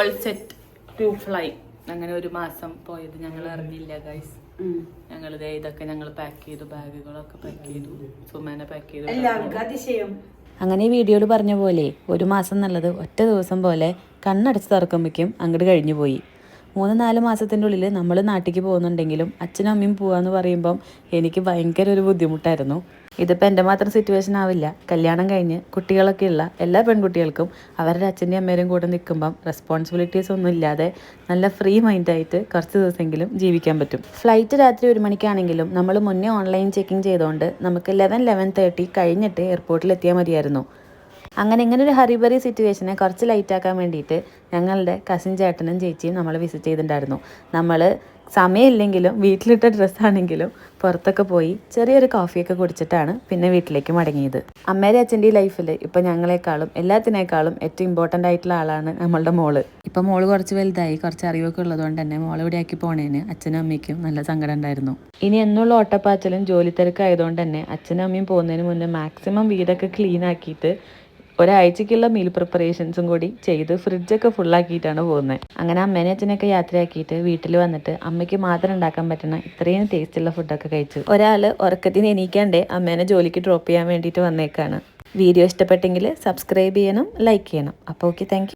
All set to fly അങ്ങനെ ഒരു മാസം പോയത്. ഞങ്ങൾ അറിഞ്ഞില്ല ഗൈസ് ഞങ്ങൾ ഇതൊക്കെ ഞങ്ങൾ പാക്ക് ചെയ്തു ബാഗുകളൊക്കെ പാക്ക് ചെയ്തു സുമേനെ പാക്ക് ചെയ്തു. എല്ലാവർക്കും അതിശയം. അങ്ങനെ ഈ വീഡിയോയിൽ പറഞ്ഞ പോലെ ഒരു മാസം എന്നുള്ളത് ഒറ്റ ദിവസം പോലെ കണ്ണടച്ച് തറക്കുമ്പോഴേക്കും അങ്ങോട്ട് കഴിഞ്ഞു പോയി മൂന്ന് നാല് മാസത്തിന്റെ ഉള്ളിൽ നമ്മൾ നാട്ടിലേക്ക് പോകുന്നുണ്ടെങ്കിലും അച്ഛനും അമ്മയും പോവാന്ന് പറയുമ്പം എനിക്ക് ഭയങ്കര ഒരു ബുദ്ധിമുട്ടായിരുന്നു. ഇതിപ്പോൾ എന്റെ മാത്രം സിറ്റുവേഷൻ ആവില്ല. കല്യാണം കഴിഞ്ഞ് കുട്ടികളൊക്കെ ഉള്ള എല്ലാ പെൺകുട്ടികൾക്കും അവരുടെ അച്ഛന്റെയും അമ്മേരും കൂടെ നിൽക്കുമ്പം റെസ്പോൺസിബിലിറ്റീസ് ഒന്നും ഇല്ലാതെ നല്ല ഫ്രീ മൈൻഡായിട്ട് കുറച്ച് ദിവസമെങ്കിലും ജീവിക്കാൻ പറ്റും. ഫ്ലൈറ്റ് രാത്രി ഒരു മണിക്കാണെങ്കിലും നമ്മൾ മുന്നേ ഓൺലൈൻ ചെക്കിംഗ് ചെയ്തുകൊണ്ട് നമുക്ക് ലെവൻ ലെവൻ തേർട്ടി കഴിഞ്ഞിട്ട് എയർപോർട്ടിൽ എത്തിയാൽ മതിയായിരുന്നു. അങ്ങനെ ഇങ്ങനെ ഒരു ഹറിബറി സിറ്റുവേഷനെ കുറച്ച് ലൈറ്റ് ആക്കാൻ വേണ്ടിയിട്ട് ഞങ്ങളുടെ കസിൻ ചേട്ടനും ചേച്ചിയും നമ്മൾ വിസിറ്റ് ചെയ്തിട്ടുണ്ടായിരുന്നു. നമ്മൾ സമയമില്ലെങ്കിലും വീട്ടിലിട്ട ഡ്രസ്സാണെങ്കിലും പുറത്തൊക്കെ പോയി ചെറിയൊരു കോഫിയൊക്കെ കുടിച്ചിട്ടാണ് പിന്നെ വീട്ടിലേക്ക് മടങ്ങിയത്. അമ്മേരെ അച്ഛന്റെ ലൈഫിൽ ഇപ്പം ഞങ്ങളെക്കാളും എല്ലാത്തിനേക്കാളും ഏറ്റവും ഇമ്പോർട്ടന്റ് ആയിട്ടുള്ള ആളാണ് നമ്മളുടെ മോൾ. ഇപ്പം മോൾ കുറച്ച് വലുതായി കുറച്ച് അറിവൊക്കെ ഉള്ളതുകൊണ്ട് തന്നെ മോൾ ഇവിടെ ആക്കി പോണേന് അച്ഛനും അമ്മയ്ക്കും നല്ല സങ്കടം ഉണ്ടായിരുന്നു. ഇനി എന്നുള്ള ഓട്ടപ്പാച്ചലും ജോലി തിരക്കായതുകൊണ്ട് തന്നെ അച്ഛനും അമ്മയും പോകുന്നതിന് മുന്നേ മാക്സിമം വീടൊക്കെ ക്ലീൻ ആക്കിയിട്ട് ഒരാഴ്ചക്കുള്ള മീൽ പ്രിപ്പറേഷൻസും കൂടി ചെയ്ത് ഫ്രിഡ്ജൊക്കെ ഫുള്ളാക്കിയിട്ടാണ് പോകുന്നത് അങ്ങനെ അമ്മേനെ അച്ഛനൊക്കെ യാത്രയാക്കിയിട്ട് വീട്ടിൽ വന്നിട്ട് അമ്മയ്ക്ക് മാത്രം ഉണ്ടാക്കാൻ പറ്റുന്ന ഇത്രയും ടേസ്റ്റുള്ള ഫുഡൊക്കെ കഴിച്ചു. ഒരാൾ ഉറക്കത്തിന് എണീക്കാണ്ടേ അമ്മേനെ ജോലിക്ക് ഡ്രോപ്പ് ചെയ്യാൻ വേണ്ടിയിട്ട് വന്നേക്കാണ്. വീഡിയോ ഇഷ്ടപ്പെട്ടെങ്കിൽ സബ്സ്ക്രൈബ് ചെയ്യണം ലൈക്ക് ചെയ്യണം. അപ്പോൾ ഓക്കെ താങ്ക്